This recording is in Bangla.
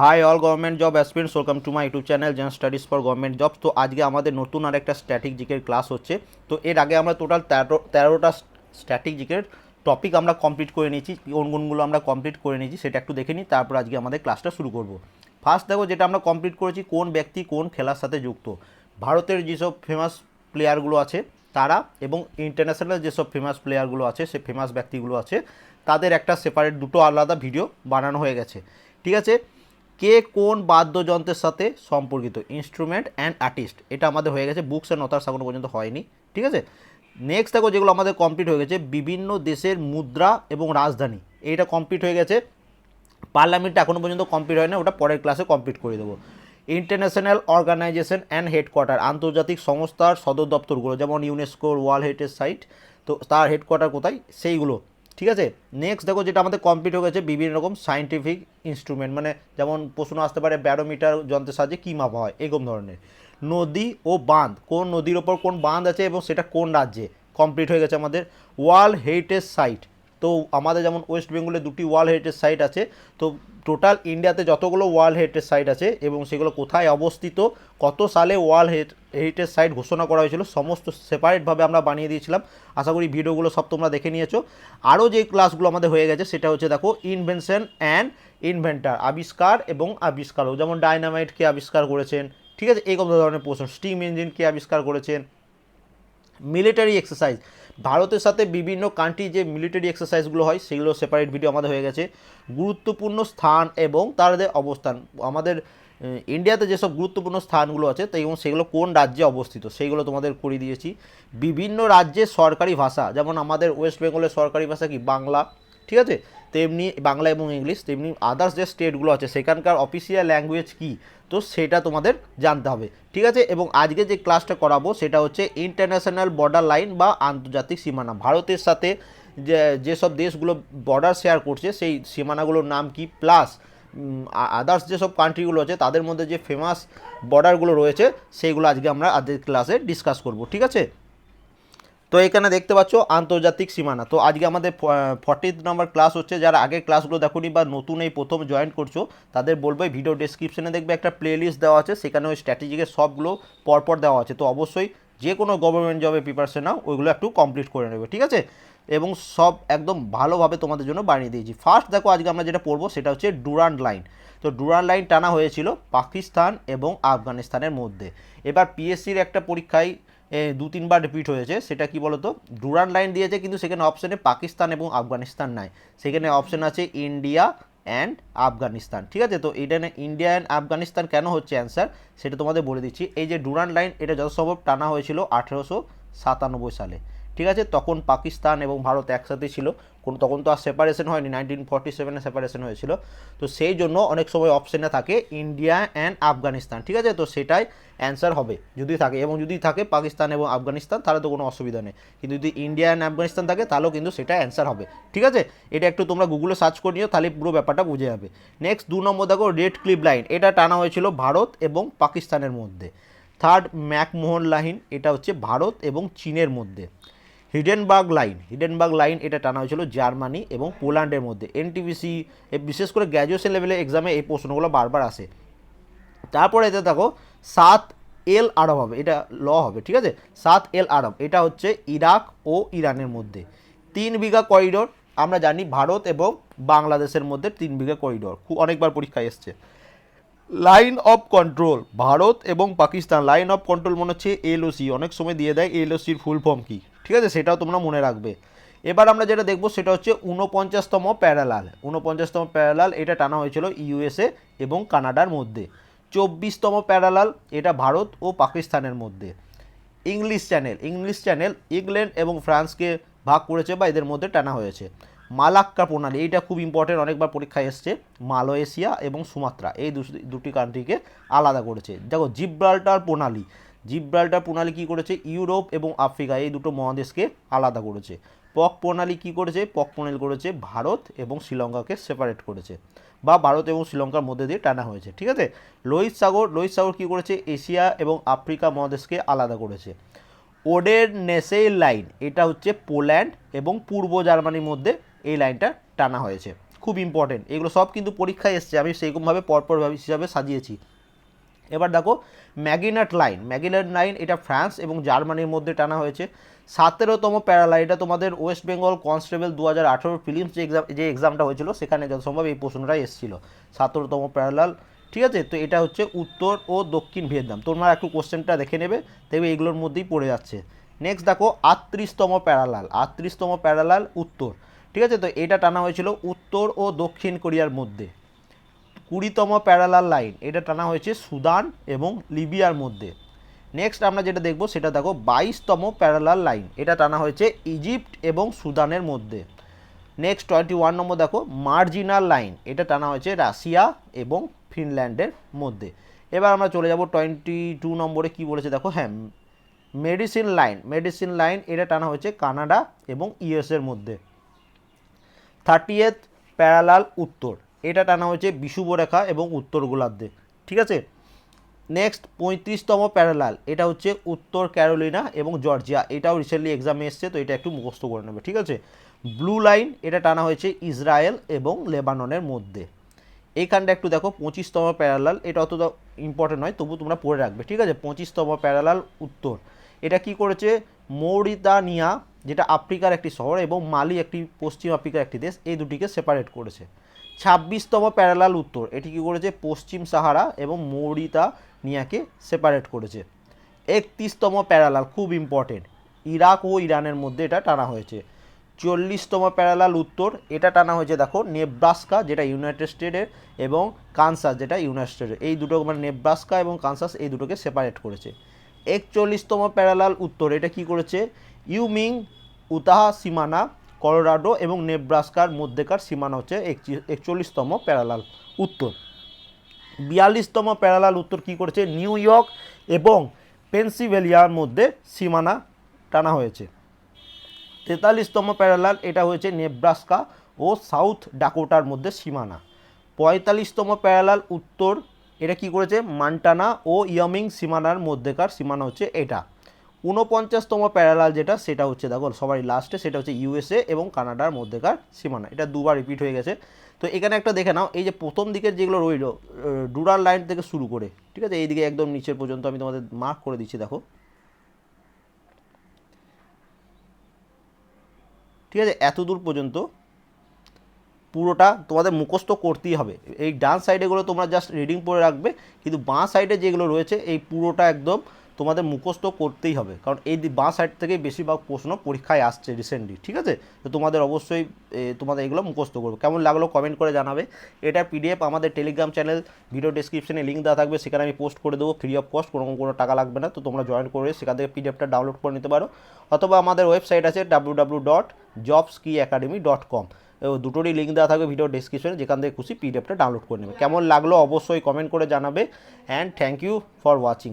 Hi all government job aspirants welcome to my YouTube channel Zen studies for government job তো আজকে আমাদের নতুন আর একটা স্ট্যাটিক জিকের ক্লাস হচ্ছে। তো এর আগে আমরা টোটাল তেরো, তেরোটা স্ট্যাটিক জিকের টপিক আমরা কমপ্লিট করে নিয়েছি। কোন কোনগুলো আমরা কমপ্লিট করে নিয়েছি সেটা একটু দেখে নিই, তারপর আজকে আমাদের ক্লাসটা শুরু করব। ফার্স্ট দেখো যেটা আমরা কমপ্লিট করেছি, কোন ব্যক্তি কোন খেলার সাথে যুক্ত। ভারতের যেসব ফেমাস প্লেয়ারগুলো আছে, তারা এবং ইন্টারন্যাশনাল যেসব ফেমাস প্লেয়ারগুলো আছে, সে ফেমাস ব্যক্তিগুলো আছে, তাদের একটা সেপারেট দুটো আলাদা ভিডিও বানানো হয়ে গেছে। ঠিক আছে? কে কোন বাদ্যযন্ত্রের সাথে সম্পর্কিত ইনস্ট্রুমেন্ট অ্যান্ড আর্টিস্ট এটা আমাদের হয়ে গেছে বুকস অ্যান্ড অথার্স এখনও পর্যন্ত হয়নি, ঠিক আছে? নেক্সট দেখো যেগুলো আমাদের কমপ্লিট হয়ে গেছে, বিভিন্ন দেশের মুদ্রা এবং রাজধানী, এইটা কমপ্লিট হয়ে গেছে। পার্লামেন্টটা এখনও পর্যন্ত কমপ্লিট হয় না ওটা পরের ক্লাসে কমপ্লিট করে দেবো। ইন্টারন্যাশনাল অর্গানাইজেশন অ্যান্ড হেডকোয়ার্টার আন্তর্জাতিক সংস্থার সদর দপ্তরগুলো, যেমন ইউনেস্কোর ওয়ার্ল্ড হেরিটেজ সাইট তো তার হেডকোয়ার্টার কোথায়? সেইগুলো। ঠিক আছে? নেক্সট দেখো যেটা আমাদের কমপ্লিট হয়ে গেছে বিভিন্ন রকম সায়েন্টিফিক ইনস্ট্রুমেন্ট মানে যেমন প্রশ্ন আসতে পারে ব্যারোমিটার যন্ত্রের সাহায্যে কী মাপা হয়, এরকম ধরনের। নদী ও বাঁধ, কোন নদীর ওপর কোন বাঁধ আছে এবং সেটা কোন রাজ্যে? কমপ্লিট হয়ে গেছে আমাদের ওয়ার্ল্ড হেরিটেজ সাইট তো আমাদের যেমন ওয়েস্ট বেঙ্গলে দুটি ওয়ার্ল্ড হেরিটেজ সাইট আছে, তো টোটাল ইন্ডিয়াতে যতগুলো ওয়ার্ল্ড হেরিটেজ সাইট আছে এবং সেগুলো কোথায় অবস্থিত, কত সালে ওয়ার্ল্ড হেরিটেজ সাইট ঘোষণা করা হয়েছিল, সমস্ত সেপারেটভাবে আমরা বানিয়ে দিয়েছিলাম। আশা করি ভিডিওগুলো সব তোমরা দেখে নিয়েছো। আরও যে ক্লাসগুলো আমাদের হয়ে গেছে সেটা হচ্ছে দেখো ইনভেনশন অ্যান্ড ইনভেন্টার আবিষ্কার এবং আবিষ্কারক। যেমন ডাইনামাইট কে আবিষ্কার করেছেন, ঠিক আছে, এই কত ধরনের প্রশ্ন। স্টিম ইঞ্জিন কে আবিষ্কার করেছেন মিলিটারি এক্সারসাইজ। ভারতের সাথে বিভিন্ন কান্ট্রি যে মিলিটারি এক্সারসাইজগুলো হয়, সেগুলো সেপারেট ভিডিও আমাদের হয়ে গেছে। গুরুত্বপূর্ণ স্থান এবং তাদের অবস্থান, আমাদের ইন্ডিয়াতে যেসব গুরুত্বপূর্ণ স্থানগুলো আছে তাই এবং সেগুলো কোন রাজ্যে অবস্থিত সেইগুলো তোমাদের করে দিয়েছি। বিভিন্ন রাজ্যের সরকারি ভাষা, যেমন আমাদের ওয়েস্ট বেঙ্গলের সরকারি ভাষা কি? বাংলা, ঠিক আছে? তেমনি বাংলা এবং ইংলিশ, তেমনি আদার্স যে স্টেটগুলো আছে, সেখানকার অফিসিয়াল ল্যাঙ্গুয়েজ কী? তো সেটা তোমাদের জানতে হবে। ঠিক আছে? এবং আজকে যে ক্লাসটা করাবো, সেটা হচ্ছে ইন্টারন্যাশনাল বর্ডার লাইন বা আন্তর্জাতিক সীমানা। ভারতের সাথে যে, যেসব দেশগুলো বর্ডার শেয়ার করছে, সেই সীমানাগুলোর নাম কি? প্লাস আদার্স যেসব কান্ট্রিগুলো আছে, তাদের মধ্যে যে ফেমাস বর্ডারগুলো রয়েছে সেইগুলো আজকে আমরা আজকের ক্লাসে ডিসকাস করব। ঠিক আছে? তো এখানে দেখতে পাচ্ছ আন্তর্জাতিক সীমানা। তো আজকে আমাদের ফর্টিথ নম্বর ক্লাস হচ্ছে, যারা আগের ক্লাসগুলো দেখোনি বা নতুন এই প্রথম জয়েন করছ, তাদের বলব ভিডিও ডেসক্রিপশনে দেখবে একটা প্লেলিস্ট দেওয়া আছে, সেখানে ওই স্ট্র্যাটেজিকের সবগুলো পরপর দেওয়া আছে। তো অবশ্যই যে কোনো গভর্নমেন্ট জবে প্রিপারেশন নাও, ওইগুলো একটু কমপ্লিট করে নেবে, ঠিক আছে? এবং সব একদম ভালোভাবে তোমাদের জন্য বানিয়ে দিয়েছি। ফার্স্ট দেখো আজকে আমরা যেটা পড়ব, সেটা হচ্ছে ডুরান্ড লাইন তো ডুরান্ড লাইন টানা হয়েছিল পাকিস্তান এবং আফগানিস্তানের মধ্যে। এবার পিএসসির একটা পরীক্ষায় দু তিনবার রিপিট হয়েছে। সেটা কি বলতো? ডুরান লাইন দিয়েছে, কিন্তু সেখানে অপশানে পাকিস্তান এবং আফগানিস্তান নাই। সেখানে অপশান আছে ইন্ডিয়া অ্যান্ড আফগানিস্তান ঠিক আছে? তো এটা ইন্ডিয়া অ্যান্ড আফগানিস্তান কেন হচ্ছে অ্যান্সার সেটা তোমাদের বলে দিচ্ছি। এই যে ডুরান লাইন এটা যত সম্ভব টানা হয়েছিল আঠেরোশো সাতানব্বই সালে। ঠিক আছে? তখন পাকিস্তান এবং ভারত একসাথে ছিল। কোনো, তখন তো আর সেপারেশন হয়নি। নাইনটিন ফর্টি সেভেনে সেপারেশন হয়েছিল। তো সেই জন্য অনেক সময় অপশানে থাকে ইন্ডিয়া অ্যান্ড আফগানিস্তান ঠিক আছে? তো সেটাই অ্যান্সার হবে। যদি থাকে, এবং যদি থাকে পাকিস্তান এবং আফগানিস্তান, তাহলে তো কোনো অসুবিধা নেই। কিন্তু যদি ইন্ডিয়া অ্যান্ড আফগানিস্তান থাকে, তাহলেও কিন্তু সেটা অ্যান্সার হবে। ঠিক আছে? এটা একটু তোমরা গুগলে সার্চ করে নিও, তাহলে পুরো ব্যাপারটা বুঝে যাবে। নেক্সট দু নম্বর দেখো রেড ক্লিপ লাইন এটা টানা হয়েছিল ভারত এবং পাকিস্তানের মধ্যে। থার্ড ম্যাকমোহন লাইন এটা হচ্ছে ভারত এবং চীনের মধ্যে। হিডেনবার্গ লাইন হিডেনবার্গ লাইন এটা টানা হয়েছিল জার্মানি এবং পোল্যান্ডের মধ্যে। এনটিভিসি বিশেষ করে গ্র্যাজুয়েশন লেভেলে এক্সামে এই প্রশ্নগুলো বারবার আসে। তারপরে এতে দেখো, সাত এল আরব হবে, এটা ল হবে, ঠিক আছে? সাত এল আরব, এটা হচ্ছে ইরাক ও ইরানের মধ্যে। তিন বিঘা করিডোর আমরা জানি ভারত এবং বাংলাদেশের মধ্যে তিন বিঘা করিডোর খুব অনেকবার পরীক্ষায় এসছে। লাইন অফ কন্ট্রোল ভারত এবং পাকিস্তান লাইন অফ কন্ট্রোল মনে হচ্ছে এলওসি অনেক সময় দিয়ে দেয় এলওসির ফুল ফর্ম কী? ঠিক আছে? সেটাও তোমরা মনে রাখবে। এবার আমরা যেটা দেখব সেটা হচ্ছে ঊনপঞ্চাশতম প্যারালাল। ঊনপঞ্চাশতম প্যারালাল, এটা টানা হয়েছিল ইউএসএ এবং কানাডার মধ্যে। চব্বিশতম প্যারালাল, এটা ভারত ও পাকিস্তানের মধ্যে। English channel English channel England এবং ফ্রান্সকে ভাগ করেছে বা এদের মধ্যে টানা হয়েছে। মালাক্কা প্রণালী, এইটা খুব ইম্পর্টেন্ট অনেকবার পরীক্ষায় এসছে। মালয়েশিয়া এবং সুমাত্রা, এই দুটি কান্ট্রিকে আলাদা করেছে। দেখো, জিব্রাল্টার প্রণালী জিব্রাল্টার প্রণালী কী করেছে? ইউরোপ এবং আফ্রিকা, এই দুটো মহাদেশকে আলাদা করেছে। পক প্রণালী কী করেছে? পক প্রণালী করেছে ভারত এবং শ্রীলঙ্কাকে সেপারেট করেছে বা ভারত এবং শ্রীলঙ্কার মধ্যে দিয়ে টানা হয়েছে, ঠিক আছে? লোহিত সাগর লোহিত সাগর কী করেছে? এশিয়া এবং আফ্রিকা মহাদেশকে আলাদা করেছে। ওডের নেসেই লাইন, এটা হচ্ছে পোল্যান্ড এবং পূর্ব জার্মানির মধ্যে এই লাইনটা টানা হয়েছে। খুব ইম্পর্টেন্ট এগুলো সব কিন্তু পরীক্ষায় এসছে, আমি সেইরকমভাবে পরপর হিসাবে সাজিয়েছি। এবার দেখো, ম্যাগিনাট লাইন ম্যাগিনাট লাইন এটা ফ্রান্স এবং জার্মানির মধ্যে টানা হয়েছে। সতেরোতম প্যারালা এটা তোমাদের ওয়েস্ট বেঙ্গল কনস্টেবল দু হাজার আঠেরো ফিলিমস যে এক্সাম যে এক্সামটা হয়েছিল, সেখানে যত সম্ভব এই প্রশ্নটাই এসেছিল। সতেরোতম প্যারালাল, ঠিক আছে? তো এটা হচ্ছে উত্তর ও দক্ষিণ ভিয়েতনাম। তোমরা একটু কোশ্চেনটা দেখে নেবে, দেখবে এগুলোর মধ্যেই পড়ে যাচ্ছে। নেক্সট দেখো, আটত্রিশতম প্যারালাল আটত্রিশতম প্যারালাল উত্তর, ঠিক আছে? তো এটা টানা হয়েছিল উত্তর ও দক্ষিণ কোরিয়ার মধ্যে। কুড়িতম প্যারালাল লাইন। এটা টানা হয়েছে সুদান এবং লিবিয়ার মধ্যে। নেক্সট আমরা যেটা দেখব, সেটা দেখো, বাইশতম প্যারালাল লাইন। এটা টানা হয়েছে ইজিপ্ট এবং সুদানের মধ্যে। নেক্সট টোয়েন্টি ওয়ান নম্বর দেখো, মার্জিনাল লাইন। এটা টানা হয়েছে রাশিয়া এবং ফিনল্যান্ডের মধ্যে। এবার আমরা চলে যাব টোয়েন্টি টু নম্বরে কী বলেছে দেখো হ্যাঁ মেডিসিন লাইন। মেডিসিন লাইন, এটা টানা হয়েছে কানাডা এবং ইউএসের মধ্যে। থার্টিয়েথ প্যারালাল উত্তর। এটা টানা হয়েছে বিষুবরেখা এবং উত্তর গোলার্ধে। ঠিক আছে? নেক্সট পঁয়ত্রিশতম প্যারালাল এটা হচ্ছে উত্তর ক্যারোলিনা এবং জর্জিয়া। এটাও রিসেন্টলি এক্সামে এসছে, তো এটা একটু মুখস্থ করে নেবে, ঠিক আছে? ব্লু লাইন এটা টানা হয়েছে ইসরায়েল এবং লেবাননের মধ্যে। এইখানটা একটু দেখো, পঁচিশতম প্যারালাল এটা অতটা ইম্পর্টেন্ট নয়, তবু তোমরা পড়ে রাখবে, ঠিক আছে? পঁচিশতম প্যারালাল উত্তর। এটা কি করেছে? মৌরিতানিয়া, যেটা আফ্রিকার একটি শহর এবং মালি একটি পশ্চিম আফ্রিকার একটি দেশ, এই দুটিকে সেপারেট করেছে। ছাব্বিশতম প্যারালাল উত্তর। এটি কী করেছে? পশ্চিম সাহারা এবং মৌরিতানিয়াকে সেপারেট করেছে। একত্রিশতম প্যারালাল, খুব ইম্পর্টেন্ট ইরাক ও ইরানের মধ্যে এটা টানা হয়েছে। চল্লিশতম প্যারালাল উত্তর, এটা টানা হয়েছে দেখো, নেব্রাস্কা, যেটা ইউনাইটেড স্টেটের, এবং কানসাস, যেটা ইউনাইটেড স্টেটের। এই দুটো মানে নেব্রাস্কা এবং কানসাস এই দুটোকে সেপারেট করেছে। একচল্লিশতম প্যারালাল উত্তর, এটা কি করেছে? ইউমিং উতাহা সীমানা কলোরাডো এবং নেব্রাস্কার মধ্যেকার সীমানা হচ্ছে একচল্লিশতম প্যারালাল উত্তর। বিয়াল্লিশতম প্যারালাল উত্তর কি করেছে? নিউ ইয়র্ক এবং পেনসিভেলিয়ার মধ্যে সীমানা টানা হয়েছে। তেতাল্লিশতম প্যারালাল এটা হয়েছে নেব্রাস্কা ও সাউথ ডাকোটার মধ্যে সীমানা। পঁয়তাল্লিশতম প্যারালাল উত্তর এটা কি করেছে? মান্টানা ও ইয়মিং সীমানার মধ্যেকার সীমানা হচ্ছে এটা। ঊনপঞ্চাশতম প্যারালাল যেটা, সেটা হচ্ছে দেখো সবাই লাস্টে সেটা হচ্ছে ইউএসএ এবং কানাডার মধ্যেকার সীমানা। এটা দুবার রিপিট হয়ে গেছে। তো এখানে একটা দেখে নাও, এই যে প্রথম দিকের যেগুলো রইল ডুরাল লাইন থেকে শুরু করে, ঠিক আছে? এইদিকে একদম নিচের পর্যন্ত আমি তোমাদের মার্ক করে দিচ্ছি, দেখো। ঠিক আছে? এত দূর পর্যন্ত পুরোটা তোমাদের মুখস্থ করতেই হবে। এই ডান সাইডেগুলো তোমরা জাস্ট রিডিং পড়ে রাখবে, কিন্তু বাঁ সাইডে যেগুলো রয়েছে, এই পুরোটা একদম তোমাদের মুখস্থ করতেই হবে। কারণ এই বাঁ সাইড থেকে বেশিরভাগ প্রশ্ন পরীক্ষায় আসছে রিসেন্টলি ঠিক আছে? তো তোমাদের অবশ্যই তোমাদের এগুলো মুখস্থ করবে। কেমন লাগল কমেন্ট করে জানাবে। এটা পিডিএফ আমাদের টেলিগ্রাম চ্যানেল ভিডিও ডিসক্রিপশনে লিঙ্ক দেওয়া থাকবে। সেখানে আমি পোস্ট করে দেবো ফ্রি অফ কস্ট কোনো কোনো টাকা লাগবে না। তো তোমরা জয়েন করে সেখান থেকে পিডিএফটা ডাউনলোড করে নিতে পারো। অথবা আমাদের ওয়েবসাইট আছে ডাব্লু ডাব্লু ডট জবস কি একাডেমি ডট কম দুটোরই লিঙ্ক দেওয়া থাকবে ভিডিও ডিসক্রিপশনে যেখান থেকে খুশি পিডিএফটা ডাউনলোড করে নেবে। কেমন লাগল অবশ্যই কমেন্ট করে জানাবে। And thank you for watching